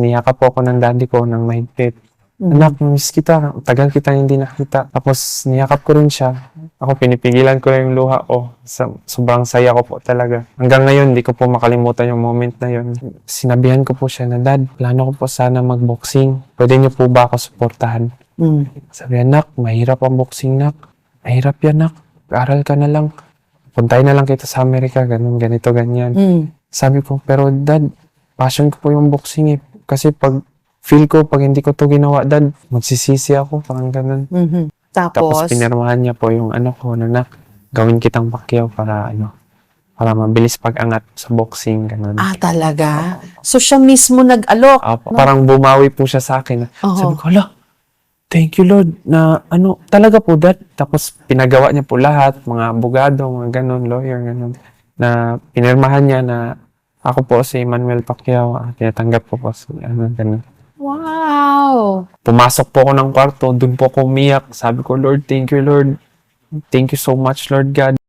Niyakap po ako ng daddy ko ng mahigpit. Mhm. Anak, miss kita. Tagal kita hindi nakita. Tapos niyakap ko rin siya. Ako pinipigilan ko lang yung luha ko. Sa, sobrang saya ko po talaga. Hanggang ngayon, di ko po makalimutan yung moment na yun. Sinabihan ko po siya na, Dad, plano ko po sana mag-boxing. Pwede niyo po ba ako suportahan? Mm. Sabi niya, Nak, mahirap ang boxing, Nak. Mahirap yan, Nak. Aral ka na lang. Puntay na lang kita sa Amerika. Ganun, ganito, ganyan. Mm. Sabi ko, pero dad, passion ko po yung boxing eh. Kasi pag feel ko, pag hindi ko to ginawa, dad, magsisisi ako, parang ganun. Mhm. Tapos Tapos, pinirmahan niya po yung ano ko, na nak, gawin kitang pakyaw para ano, para mabilis pag-angat sa boxing, ganun. ah, talaga? So, siya mismo nag-alok? Apo, Parang bumawi po siya sa akin. Oo. Sabi ko, hala, thank you Lord, na ano, talaga po dad. Tapos pinagawa niya po lahat, mga abogado, mga ganun, lawyer, ganun. Na pinirmahan niya na ako po si Manuel Pacquiao, ah, tinatanggap ko po si ano, ganun. Wow! Pumasok po ako ng kwarto, dun po ako umiyak. Sabi ko, Lord, thank you Lord. Thank you so much, Lord God.